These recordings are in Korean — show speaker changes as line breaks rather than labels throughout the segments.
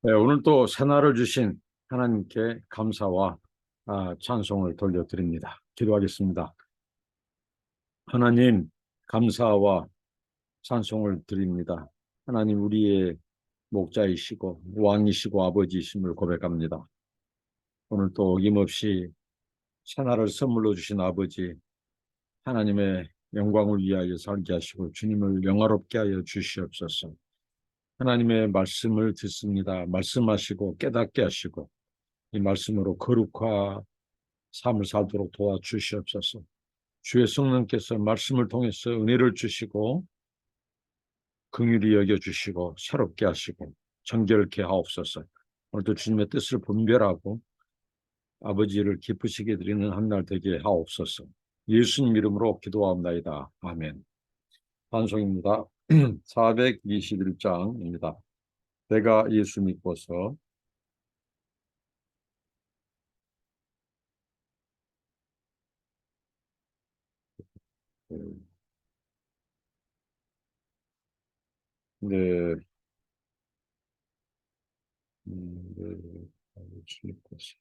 네, 오늘 또 새날을 주신 하나님께 감사와 아, 찬송을 돌려드립니다. 기도하겠습니다. 하나님, 감사와 찬송을 드립니다. 하나님, 우리의 목자이시고 왕이시고 아버지이심을 고백합니다. 오늘 또 어김없이 새날을 선물로 주신 아버지, 하나님의 영광을 위하여 살게 하시고 주님을 영화롭게 하여 주시옵소서. 하나님의 말씀을 듣습니다. 말씀하시고 깨닫게 하시고 이 말씀으로 거룩화 삶을 살도록 도와주시옵소서. 주의 성령께서 말씀을 통해서 은혜를 주시고 긍휼히 여겨 주시고 새롭게 하시고 정결케 하옵소서. 오늘도 주님의 뜻을 분별하고 아버지를 기쁘시게 드리는 한 날 되게 하옵소서. 예수님 이름으로 기도하옵나이다. 아멘. 반송입니다. 421장입니다. 내가 예수 믿고서 네, 음, 네, 예수 믿고서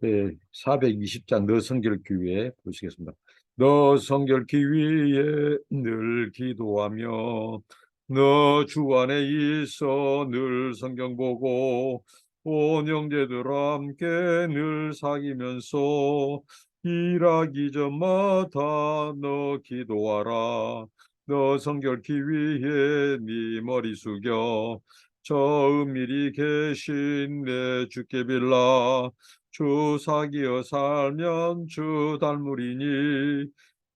네, 420장 너 성결기 위해 보시겠습니다. 너 성결기 위해 늘 기도하며 너 주 안에 있어 늘 성경 보고 온 형제들 함께 늘 사귀면서 일하기 전마다 너 기도하라. 너 성결기 위해 네 머리 숙여 저 은밀히 계신 내 주께 빌라 주 사기어 살면 주 닮으리니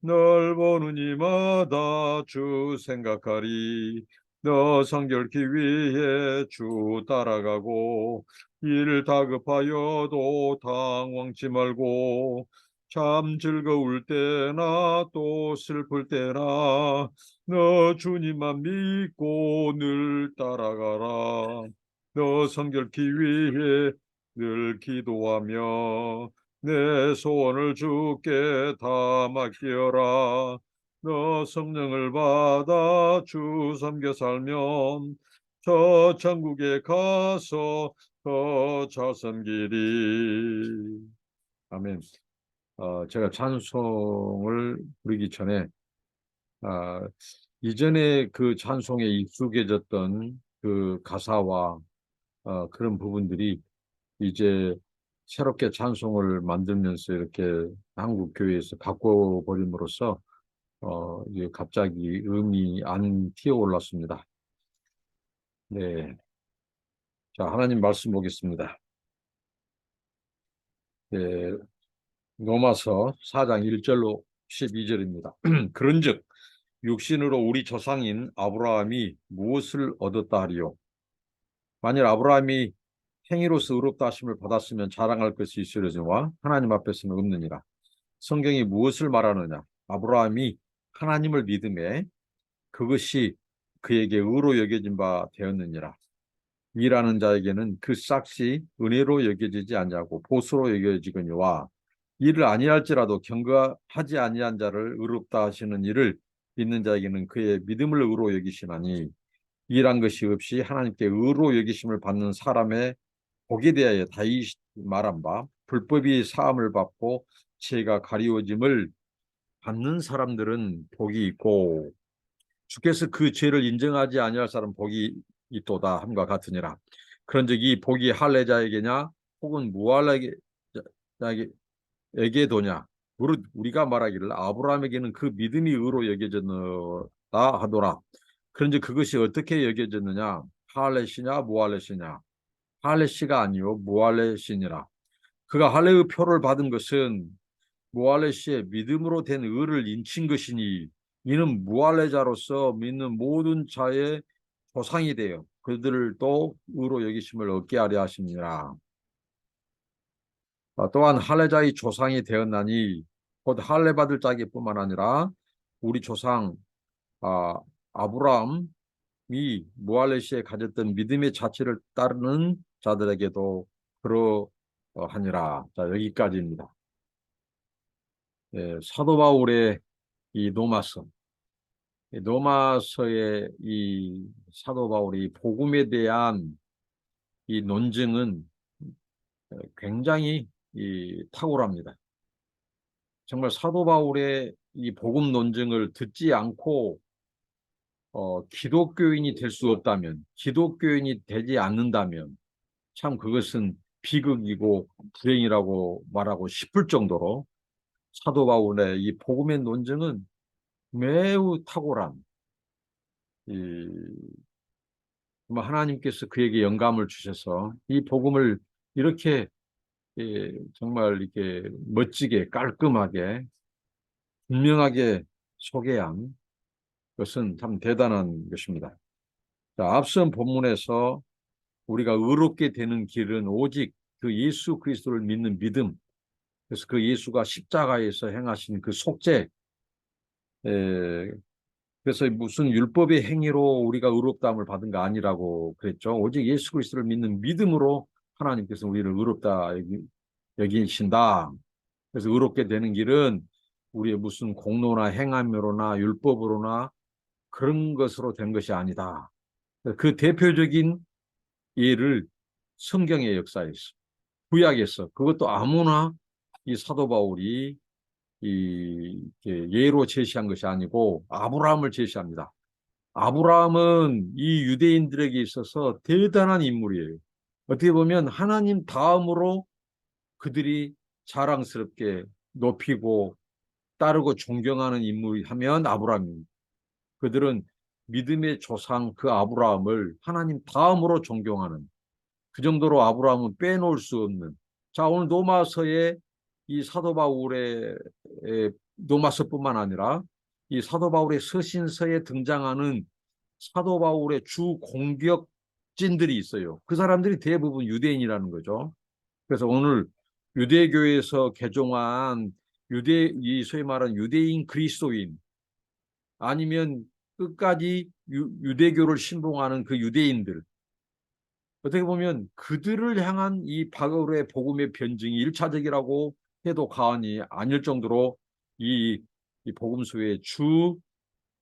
널 보는 이마다 주 생각하리. 너 성결기 위해 주 따라가고 일 다급하여도 당황치 말고 참 즐거울 때나 또 슬플 때나 너 주님만 믿고 늘 따라가라. 너 성결기 위해 늘 기도하며 내 소원을 주께 다 맡기어라. 너 성령을 받아 주 섬겨 살면 저 천국에 가서 더 잘 섬기리. 아멘. 어, 제가 찬송을 부르기 전에 아, 이전에 그 찬송에 익숙해졌던 그 가사와 어, 그런 부분들이 이제 새롭게 찬송을 만들면서 이렇게 한국 교회에서 바꿔 버림으로써 어 이게 갑자기 음이 안 튀어 올랐습니다. 네, 자 하나님 말씀 보겠습니다. 네, 로마서 4장 1절로 12절입니다. 그런즉 육신으로 우리 조상인 아브라함이 무엇을 얻었다 하리요? 만일 아브라함이 행위로서 의롭다 하심을 받았으면 자랑할 것이 있으려니와 하나님 앞에서는 없느니라. 성경이 무엇을 말하느냐? 아브라함이 하나님을 믿음에 그것이 그에게 의로 여겨진 바 되었느니라. 일하는 자에게는 그 싹시 은혜로 여겨지지 않냐고 보수로 여겨지거니와 일을 아니할지라도 경거하지 아니한 자를 의롭다 하시는 일을 믿는 자에게는 그의 믿음을 의로 여기시나니 일한 것이 없이 하나님께 의로 여기심을 받는 사람의 복에 대하여 다윗 말한 바 불법이 사함을 받고 죄가 가리워짐을 받는 사람들은 복이 있고 주께서 그 죄를 인정하지 아니할 사람 복이 있도다 함과 같으니라. 그런즉 이 복이 할례자에게냐 혹은 무할례자에게 도냐 무릇 우리가 말하기를 아브라함에게는 그 믿음이 의로 여겨졌다 하더라. 그런즉 그것이 어떻게 여겨졌느냐 할례시냐 무할례시냐 할레시가 아니요 무할레시니라. 그가 할레의 표를 받은 것은 무할레시의 믿음으로 된 의를 인친 것이니 이는 무할레자로서 믿는 모든 자의 조상이 되어 그들을 또 의로 여기심을 얻게 하려 하십니다. 아, 또한 할례자의 조상이 되었나니 곧 할례 받을 자기뿐만 아니라 우리 조상 아, 아브라함이 무할레시에 가졌던 믿음의 자체를 따르는 자들에게도 그러하니라. 자, 여기까지입니다. 예, 사도 바울의 이 노마서, 이 노마서의 이 사도 바울이 복음에 대한 이 논증은 굉장히 이 탁월합니다. 정말 사도 바울의 이 복음 논증을 듣지 않고 어, 기독교인이 될 수 없다면, 기독교인이 되지 않는다면 참 그것은 비극이고 불행이라고 말하고 싶을 정도로 사도 바울의 이 복음의 논증은 매우 탁월한 이뭐 하나님께서 그에게 영감을 주셔서 이 복음을 이렇게 예, 정말 이렇게 멋지게 깔끔하게 분명하게 소개한 것은 참 대단한 것입니다. 자, 앞선 본문에서 우리가 의롭게 되는 길은 오직 그 예수 그리스도를 믿는 믿음. 그래서 그 예수가 십자가에서 행하신 그 속죄. 에, 그래서 무슨 율법의 행위로 우리가 의롭다함을 받은 거 아니라고 그랬죠. 오직 예수 그리스도를 믿는 믿음으로 하나님께서 우리를 의롭다 여기, 여기신다. 그래서 의롭게 되는 길은 우리의 무슨 공로나 행함으로나 율법으로나 그런 것으로 된 것이 아니다. 그 대표적인 예를 성경의 역사에서 구약에서 그것도 아무나 이 사도 바울이 이 예로 제시한 것이 아니고 아브라함을 제시합니다. 아브라함은 이 유대인들에게 있어서 대단한 인물이에요. 어떻게 보면 하나님 다음으로 그들이 자랑스럽게 높이고 따르고 존경하는 인물이 하면 아브라함입니다. 그들은 믿음의 조상 그 아브라함을 하나님 다음으로 존경하는 그 정도로 아브라함은 빼놓을 수 없는 자 오늘 노마서의 이 사도 바울의 노마서뿐만 아니라 이 사도 바울의 서신서에 등장하는 사도 바울의 주 공격진들이 있어요. 그 사람들이 대부분 유대인이라는 거죠. 그래서 오늘 유대교에서 개종한 유대 이 소위 말하는 유대인 그리스도인 아니면 끝까지 유, 대교를 신봉하는 그 유대인들 어떻게 보면 그들을 향한 이 바울의 복음의 변증이 일차적이라고 해도 과언이 아닐 정도로 이, 이 복음서의 주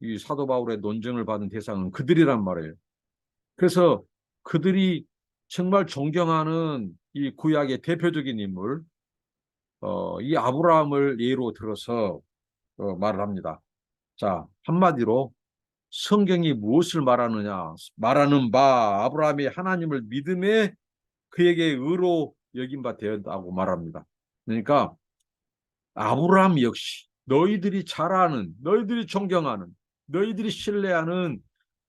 이 사도 바울의 논증을 받은 대상은 그들이란 말이에요. 그래서 그들이 정말 존경하는 이 구약의 대표적인 인물, 어, 이 아브라함을 예로 들어서 어, 말을 합니다. 자, 한마디로 성경이 무엇을 말하느냐? 말하는 바 아브라함이 하나님을 믿음에 그에게 의로 여긴 바 되었다고 말합니다. 그러니까 아브라함 역시 너희들이 잘 아는, 너희들이 존경하는, 너희들이 신뢰하는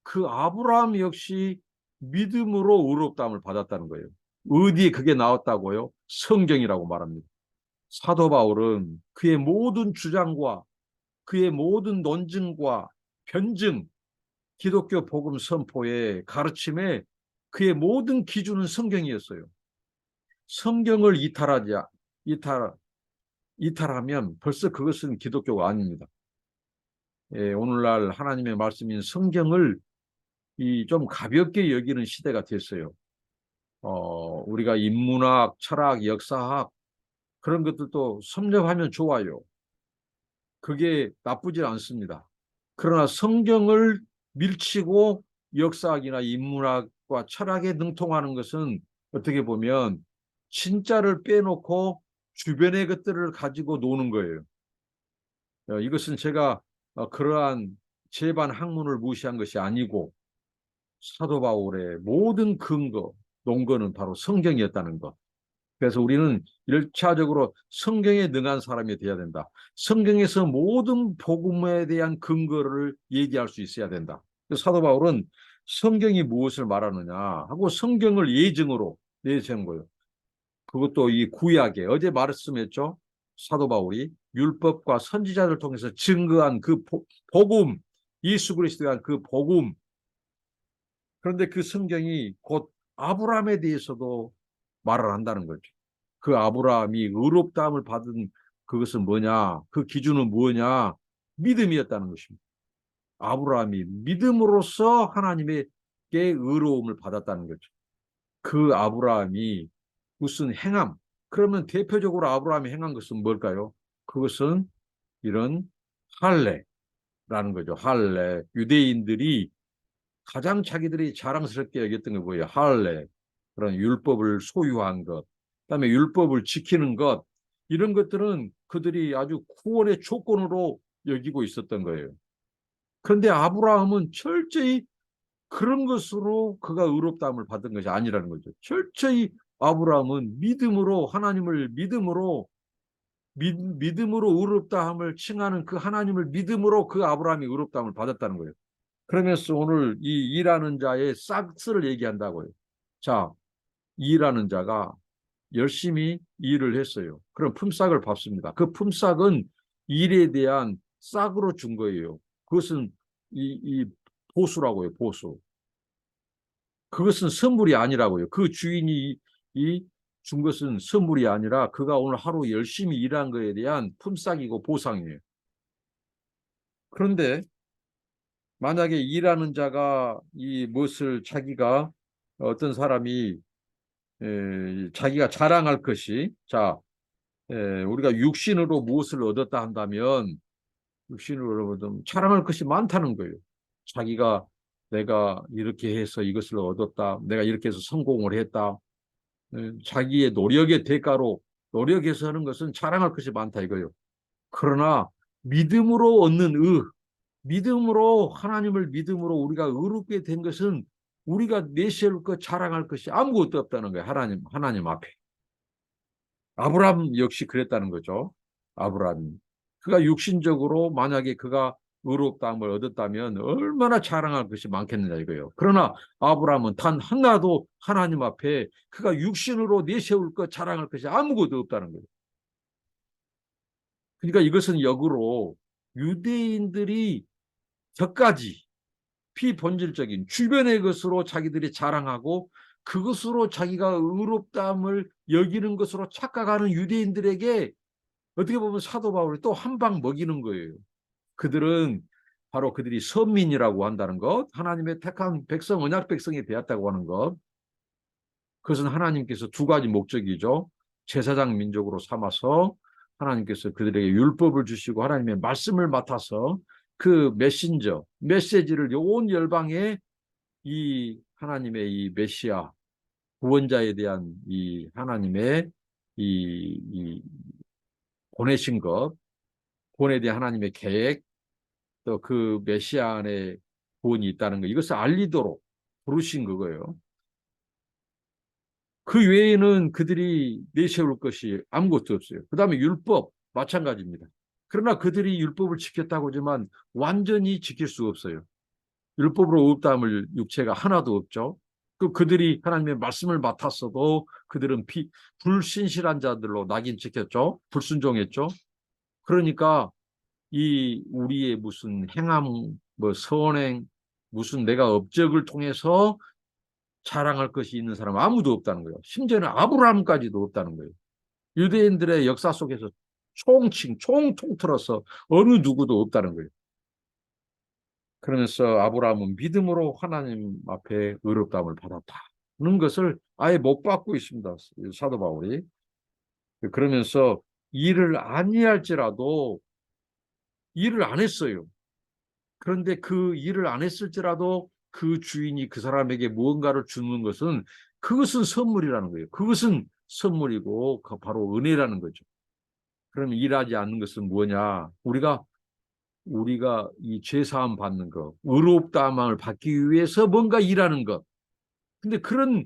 그 아브라함 역시 믿음으로 의롭다함을 받았다는 거예요. 어디에 그게 나왔다고요? 성경이라고 말합니다. 사도 바울은 그의 모든 주장과 그의 모든 논증과 변증, 기독교 복음 선포의 가르침에 그의 모든 기준은 성경이었어요. 성경을 이탈하지, 이탈, 이탈하면 벌써 그것은 기독교가 아닙니다. 예, 오늘날 하나님의 말씀인 성경을 이 좀 가볍게 여기는 시대가 됐어요. 어, 우리가 인문학, 철학, 역사학 그런 것들도 섭렵하면 좋아요. 그게 나쁘지 않습니다. 그러나 성경을 밀치고 역사학이나 인문학과 철학에 능통하는 것은 어떻게 보면 진짜를 빼놓고 주변의 것들을 가지고 노는 거예요. 어, 이것은 제가 어, 그러한 제반 학문을 무시한 것이 아니고 사도 바울의 모든 근거, 논거는 바로 성경이었다는 것. 그래서 우리는 일차적으로 성경에 능한 사람이 되어야 된다. 성경에서 모든 복음에 대한 근거를 얘기할 수 있어야 된다. 사도 바울은 성경이 무엇을 말하느냐 하고 성경을 예증으로 내세운 거예요. 그것도 이 구약에 어제 말씀했죠. 사도 바울이 율법과 선지자들 통해서 증거한 그 복음, 예수 그리스도의 그 복음. 그런데 그 성경이 곧 아브라함에 대해서도 말을 한다는 거죠. 그 아브라함이 의롭다함을 받은 그것은 뭐냐? 그 기준은 뭐냐? 믿음이었다는 것입니다. 아브라함이 믿음으로써 하나님에게 의로움을 받았다는 거죠. 그 아브라함이 무슨 행함? 그러면 대표적으로 아브라함이 행한 것은 뭘까요? 그것은 이런 할례라는 거죠. 할례. 유대인들이 가장 자기들이 자랑스럽게 여겼던 게 뭐예요? 할례. 그런 율법을 소유한 것, 그다음에 율법을 지키는 것 이런 것들은 그들이 아주 구원의 조건으로 여기고 있었던 거예요. 그런데 아브라함은 철저히 그런 것으로 그가 의롭다함을 받은 것이 아니라는 거죠. 철저히 아브라함은 믿음으로 하나님을 믿음으로 믿, 믿음으로 의롭다함을 칭하는 그 하나님을 믿음으로 그 아브라함이 의롭다함을 받았다는 거예요. 그러면서 오늘 이 일하는 자의 싹스를 얘기한다고요. 자, 일하는 자가 열심히 일을 했어요. 그럼 품삯을 받습니다. 그 품삯은 일에 대한 싹으로 준 거예요. 그것은 이, 이 보수라고요, 보수. 그것은 선물이 아니라고요. 그 주인이 이 준 것은 선물이 아니라 그가 오늘 하루 열심히 일한 것에 대한 품삯이고 보상이에요. 그런데 만약에 일하는 자가 이 무엇을 자기가 어떤 사람이 에, 자기가 자랑할 것이 자 에, 우리가 육신으로 무엇을 얻었다 한다면 육신으로 얻으면 자랑할 것이 많다는 거예요. 자기가 내가 이렇게 해서 이것을 얻었다. 내가 이렇게 해서 성공을 했다. 에, 자기의 노력의 대가로 노력해서 하는 것은 자랑할 것이 많다 이거예요. 그러나 믿음으로 얻는 의, 믿음으로 하나님을 믿음으로 우리가 의롭게 된 것은 우리가 내세울 것 자랑할 것이 아무것도 없다는 거예요. 하나님 하나님 앞에. 아브라함 역시 그랬다는 거죠. 아브라함이. 그가 육신적으로 만약에 그가 의롭다함을 얻었다면 얼마나 자랑할 것이 많겠느냐 이거예요. 그러나 아브라함은 단 하나도 하나님 앞에 그가 육신으로 내세울 것 자랑할 것이 아무것도 없다는 거예요. 그러니까 이것은 역으로 유대인들이 저까지 피본질적인 주변의 것으로 자기들이 자랑하고 그것으로 자기가 의롭다함을 여기는 것으로 착각하는 유대인들에게 어떻게 보면 사도 바울이 또 한 방 먹이는 거예요. 그들은 바로 그들이 선민이라고 한다는 것, 하나님의 택한 백성, 언약 백성이 되었다고 하는 것. 그것은 하나님께서 두 가지 목적이죠. 제사장 민족으로 삼아서 하나님께서 그들에게 율법을 주시고 하나님의 말씀을 맡아서 그 메신저, 메시지를 온 열방에 이 하나님의 이 메시아 구원자에 대한 이 하나님의 이, 이 보내신 것, 구원에 대한 하나님의 계획, 또 그 메시아 안에 구원이 있다는 것, 이것을 알리도록 부르신 그거예요. 그 외에는 그들이 내세울 것이 아무것도 없어요. 그 다음에 율법, 마찬가지입니다. 그러나 그들이 율법을 지켰다고 하지만 완전히 지킬 수 없어요. 율법으로 의롭다함을 육체가 하나도 없죠. 그 그들이 하나님의 말씀을 맡았어도 그들은 비, 불신실한 자들로 낙인 찍혔죠. 불순종했죠. 그러니까 이 우리의 무슨 행함, 뭐 선행, 무슨 내가 업적을 통해서 자랑할 것이 있는 사람 아무도 없다는 거예요. 심지어는 아브라함까지도 없다는 거예요. 유대인들의 역사 속에서 총칭, 총 통틀어서 어느 누구도 없다는 거예요. 그러면서 아브라함은 믿음으로 하나님 앞에 의롭다함을 받았다는 것을 아예 못 받고 있습니다. 사도 바울이. 그러면서 일을 아니할지라도 일을 안 했어요. 그런데 그 일을 안 했을지라도 그 주인이 그 사람에게 무언가를 주는 것은 그것은 선물이라는 거예요. 그것은 선물이고 그 바로 은혜라는 거죠. 그럼 일하지 않는 것은 뭐냐? 우리가 우리가 이 죄사함 받는 것, 의롭다함을 받기 위해서 뭔가 일하는 것. 근데 그런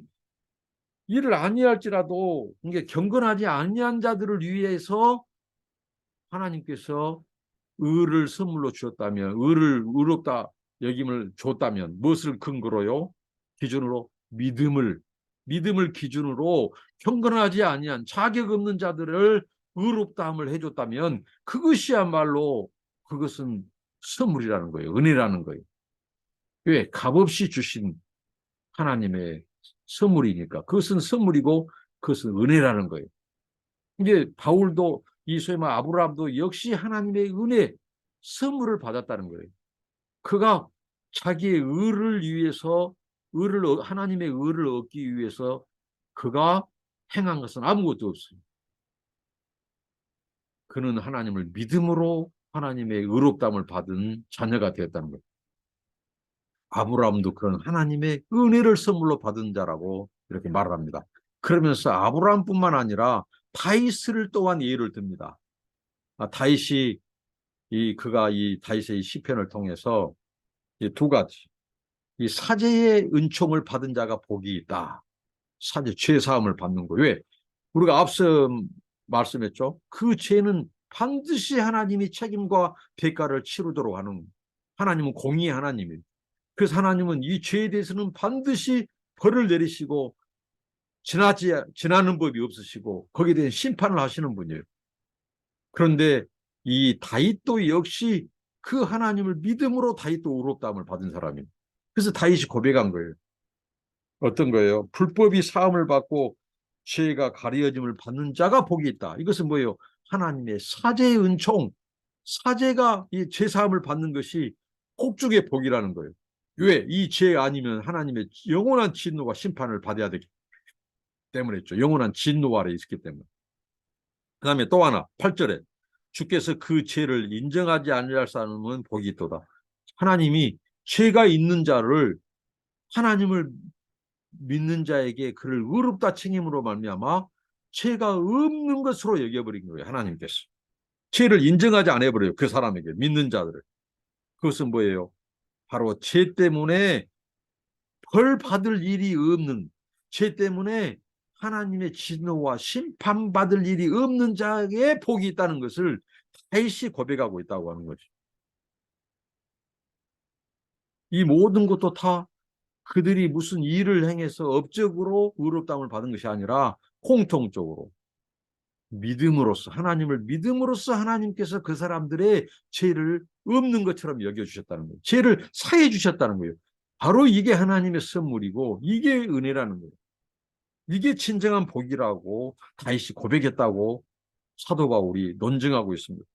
일을 아니할지라도 이게 경건하지 아니한 자들을 위해서 하나님께서 의를 선물로 주었다면, 의를 의롭다 여김을 줬다면 무엇을 근거로요? 기준으로 믿음을 믿음을 기준으로 경건하지 아니한 자격 없는 자들을 의롭다함을 해줬다면 그것이야말로 그것은 선물이라는 거예요. 은혜라는 거예요. 왜? 값없이 주신 하나님의 선물이니까. 그것은 선물이고 그것은 은혜라는 거예요. 이제 바울도 이 소위 말 아브라함도 역시 하나님의 은혜, 선물을 받았다는 거예요. 그가 자기의 의를 위해서 의를 하나님의 의를 얻기 위해서 그가 행한 것은 아무것도 없어요. 그는 하나님을 믿음으로 하나님의 의롭담을 받은 자녀가 되었다는 거예요. 아브라함도 그런 하나님의 은혜를 선물로 받은 자라고 이렇게 말을 합니다. 그러면서 아브라함뿐만 아니라 다윗을 또한 예를 듭니다. 아, 다윗이 이 그가 이 다윗의 시편을 통해서 이 두 가지 이 사제의 은총을 받은 자가 복이 있다. 사제 죄 사함을 받는 거. 왜? 우리가 앞서 말씀했죠. 그 죄는 반드시 하나님이 책임과 대가를 치르도록 하는 하나님은 공의의 하나님이에요. 그래서 하나님은 이 죄에 대해서는 반드시 벌을 내리시고 지나지 지나는 법이 없으시고 거기에 대한 심판을 하시는 분이에요. 그런데 이 다윗도 역시 그 하나님을 믿음으로 다윗도 의롭다함을 받은 사람이에요. 그래서 다윗이 고백한 거예요. 어떤 거예요? 불법이 사함을 받고 죄가 가려짐을 받는 자가 복이 있다. 이것은 뭐예요? 하나님의 사제의 은총, 사제가 이 죄사함을 받는 것이 폭죽의 복이라는 거예요. 왜? 이 죄 아니면 하나님의 영원한 진노와 심판을 받아야 되기 때문에죠. 영원한 진노 아래 있기 때문에. 그 다음에 또 하나, 8절에 주께서 그 죄를 인정하지 않을 사람은 복이 있도다. 하나님이 죄가 있는 자를 하나님을 믿는 자에게 그를 의롭다 칭임으로 말미암아 죄가 없는 것으로 여겨버린 거예요. 하나님께서. 죄를 인정하지 않아 버려요. 그 사람에게 믿는 자들을. 그것은 뭐예요? 바로 죄 때문에 벌 받을 일이 없는 죄 때문에 하나님의 진노와 심판받을 일이 없는 자에게 복이 있다는 것을 다시 고백하고 있다고 하는 거죠. 이 모든 것도 다 그들이 무슨 일을 행해서 업적으로 의롭다함을 받은 것이 아니라 공통적으로 믿음으로써 하나님을 믿음으로써 하나님께서 그 사람들의 죄를 없는 것처럼 여겨 주셨다는 거예요. 죄를 사해 주셨다는 거예요. 바로 이게 하나님의 선물이고 이게 은혜라는 거예요. 이게 진정한 복이라고 다윗이 고백했다고 사도 바울이 논증하고 있습니다.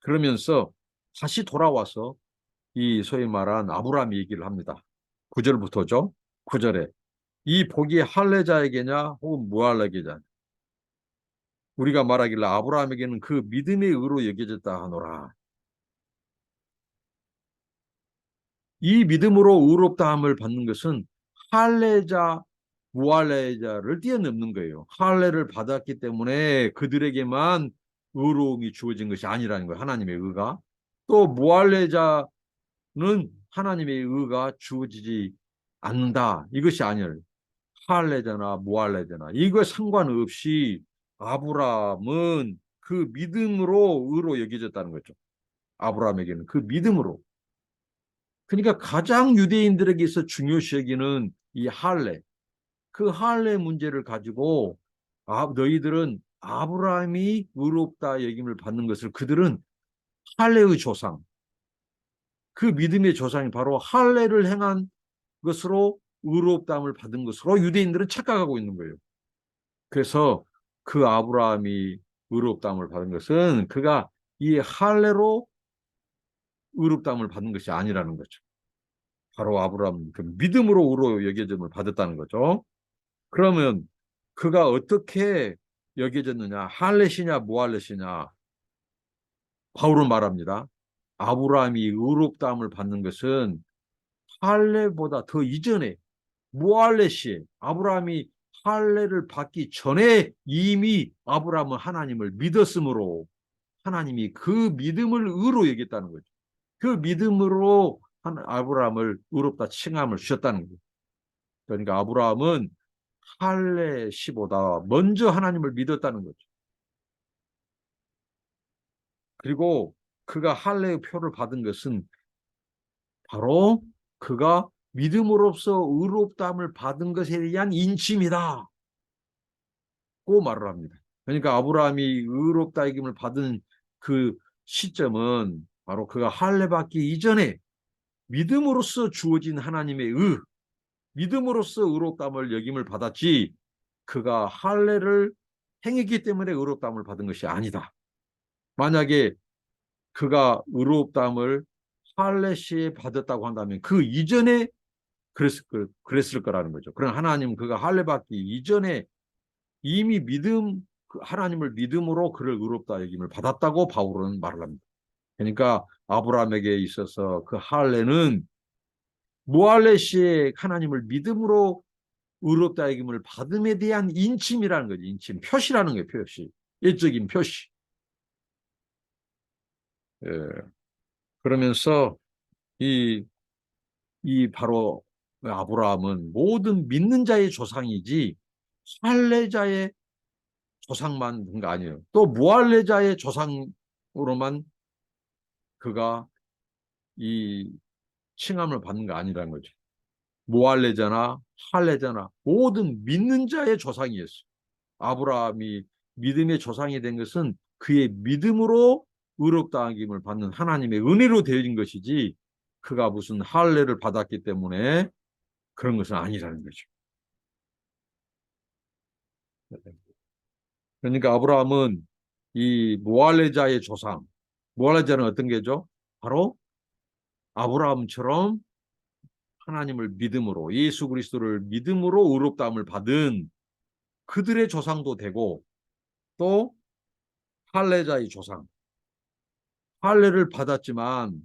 그러면서 다시 돌아와서 이 소위 말한 아브라함 얘기를 합니다. 9절부터죠. 9절에 이 복이 할례자에게냐 혹은 무할례자냐 우리가 말하길래 아브라함에게는 그 믿음의 의로 여겨졌다 하노라. 이 믿음으로 의롭다함을 받는 것은 할례자 무할례자를 뛰어넘는 거예요. 할례를 받았기 때문에 그들에게만 의로움이 주어진 것이 아니라는 거예요. 하나님의 의가. 또 무할례자는 하나님의 의가 주어지지 않는다. 이것이 아니에요. 할례자나 무할례자나 이거 상관없이 아브라함은 그 믿음으로 의로 여겨졌다는 거죠. 아브라함에게는 그 믿음으로. 그러니까 가장 유대인들에게 서 중요시 여기는 이 할례. 그 할례 문제를 가지고 아, 너희들은 아브라함이 의롭다 여김을 받는 것을 그들은 할례의 조상, 그 믿음의 조상이 바로 할례를 행한 것으로 의롭다함을 받은 것으로 유대인들은 착각하고 있는 거예요. 그래서 그 아브라함이 의롭다함을 받은 것은 그가 이 할례로 의롭다함을 받는 것이 아니라는 거죠. 바로 아브라함 그 믿음으로 의로 여겨짐을 받았다는 거죠. 그러면 그가 어떻게 여겨졌느냐? 할례시냐 무할례시냐? 바울은 말합니다. 아브라함이 의롭다함을 받는 것은 할례보다 더 이전에 무할례시 아브라함이 할례를 받기 전에 이미 아브라함은 하나님을 믿었으므로 하나님이 그 믿음을 의로 여겼다는 거죠. 그 믿음으로 아브라함을 의롭다 칭함을 주셨다는 거죠. 그러니까 아브라함은 할례 시보다 먼저 하나님을 믿었다는 거죠. 그리고 그가 할례의 표를 받은 것은 바로 그가 믿음으로써 의롭다함을 받은 것에 대한 인침이다. 고 말을 합니다. 그러니까 아브라함이 의롭다 이김을 받은 그 시점은 바로 그가 할례 받기 이전에 믿음으로써 주어진 하나님의 의, 믿음으로써 의롭다함을 여김을 받았지 그가 할례를 행했기 때문에 의롭다함을 받은 것이 아니다. 만약에 그가 의롭다함을 할례시에 받았다고 한다면 그 이전에 그랬을, 그랬을 거라는 거죠. 그럼 하나님 그가 할례 받기 이전에 이미 믿음 그 하나님을 믿음으로 그를 의롭다 여김을 받았다고 바울은 말을 합니다. 그러니까 아브라함에게 있어서 그 할례는 무할레시의 하나님을 믿음으로 의롭다 여김을 받음에 대한 인침이라는 거죠. 인침, 표시라는 거예요. 표시. 일적인 표시. 예. 그러면서 이, 이 바로 아브라함은 모든 믿는 자의 조상이지 할례자의 조상만 된 거 아니에요. 또 무할례자의 조상으로만 그가 이 칭함을 받는 거 아니라는 거죠. 무할례자나 할례자나 모든 믿는 자의 조상이었어요. 아브라함이 믿음의 조상이 된 것은 그의 믿음으로 의롭다함을 받는 하나님의 은혜로 되어진 것이지 그가 무슨 할례를 받았기 때문에 그런 것은 아니라는 거죠. 그러니까 아브라함은 이 무할레자의 조상, 무할레자는 어떤 게죠? 바로 아브라함처럼 하나님을 믿음으로 예수 그리스도를 믿음으로 의롭다함을 받은 그들의 조상도 되고 또 할례자의 조상, 할례를 받았지만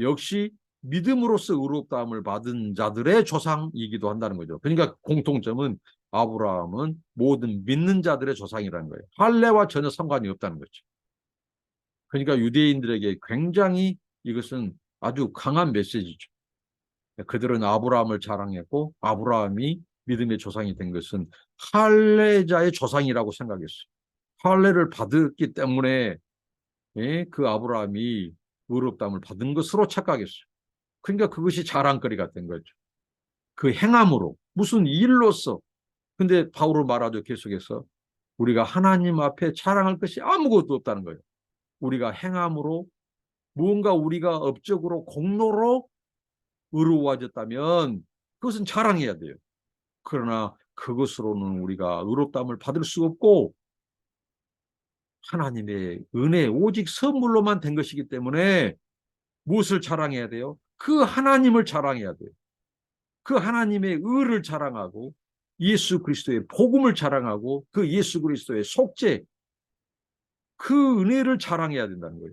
역시 믿음으로써 의롭다함을 받은 자들의 조상이기도 한다는 거죠. 그러니까 공통점은 아브라함은 모든 믿는 자들의 조상이라는 거예요. 할례와 전혀 상관이 없다는 거죠. 그러니까 유대인들에게 굉장히 이것은 아주 강한 메시지죠. 그들은 아브라함을 자랑했고 아브라함이 믿음의 조상이 된 것은 할례자의 조상이라고 생각했어요. 할례를 받았기 때문에 예, 그 아브라함이 의롭다함을 받은 것으로 착각했어요. 그러니까 그것이 자랑거리가 된 거죠. 그 행함으로 무슨 일로서 근데 바울은 말하죠 계속해서 우리가 하나님 앞에 자랑할 것이 아무것도 없다는 거예요. 우리가 행함으로 무언가 우리가 업적으로 공로로 의로워졌다면 그것은 자랑해야 돼요. 그러나 그것으로는 우리가 의롭다함을 받을 수 없고 하나님의 은혜 오직 선물로만 된 것이기 때문에 무엇을 자랑해야 돼요? 그 하나님을 자랑해야 돼요. 그 하나님의 의를 자랑하고 예수 그리스도의 복음을 자랑하고 그 예수 그리스도의 속죄 그 은혜를 자랑해야 된다는 거예요.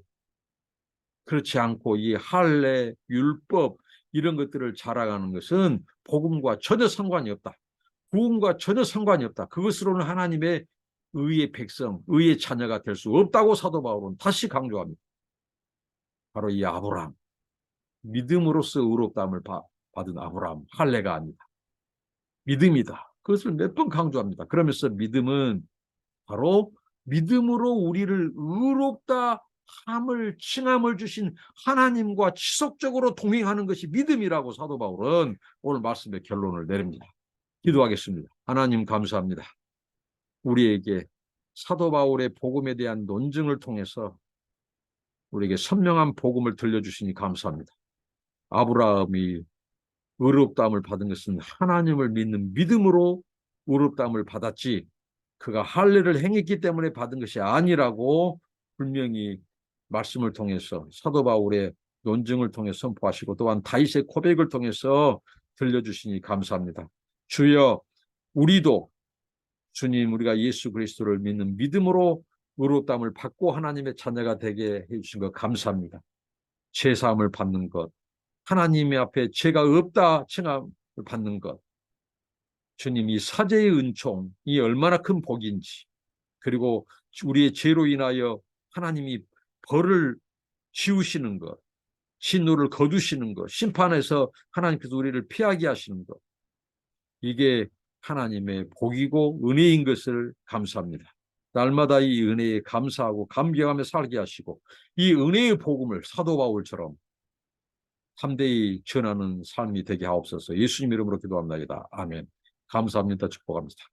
그렇지 않고 이 할례, 율법 이런 것들을 자랑하는 것은 복음과 전혀 상관이 없다. 구원과 전혀 상관이 없다. 그것으로는 하나님의 의의 백성, 의의 자녀가 될 수 없다고 사도 바울은 다시 강조합니다. 바로 이 아브라함, 믿음으로써 의롭다함을 받은 아브라함, 할례가 아니다. 믿음이다. 그것을 몇 번 강조합니다. 그러면서 믿음은 바로 믿음으로 우리를 의롭다 함을 칭함을 주신 하나님과 지속적으로 동행하는 것이 믿음이라고 사도 바울은 오늘 말씀의 결론을 내립니다. 기도하겠습니다. 하나님 감사합니다. 우리에게 사도 바울의 복음에 대한 논증을 통해서 우리에게 선명한 복음을 들려주시니 감사합니다. 아브라함이 의롭다함을 받은 것은 하나님을 믿는 믿음으로 의롭다함을 받았지 그가 할례를 행했기 때문에 받은 것이 아니라고 분명히 말씀을 통해서 사도 바울의 논증을 통해 선포하시고 또한 다윗의 고백을 통해서 들려주시니 감사합니다. 주여 우리도 주님 우리가 예수 그리스도를 믿는 믿음으로 의롭다함을 받고 하나님의 자녀가 되게 해주신 것 감사합니다. 죄사함을 받는 것, 하나님의 앞에 죄가 없다 칭함을 받는 것, 주님 이 사제의 은총이 얼마나 큰 복인지, 그리고 우리의 죄로 인하여 하나님이 벌을 지우시는 것, 진노를 거두시는 것, 심판에서 하나님께서 우리를 피하게 하시는 것, 이게 하나님의 복이고 은혜인 것을 감사합니다. 날마다 이 은혜에 감사하고 감격하며 살게 하시고 이 은혜의 복음을 사도 바울처럼 담대히 전하는 삶이 되게 하옵소서 예수님 이름으로 기도합니다. 아멘. 감사합니다. 축복합니다.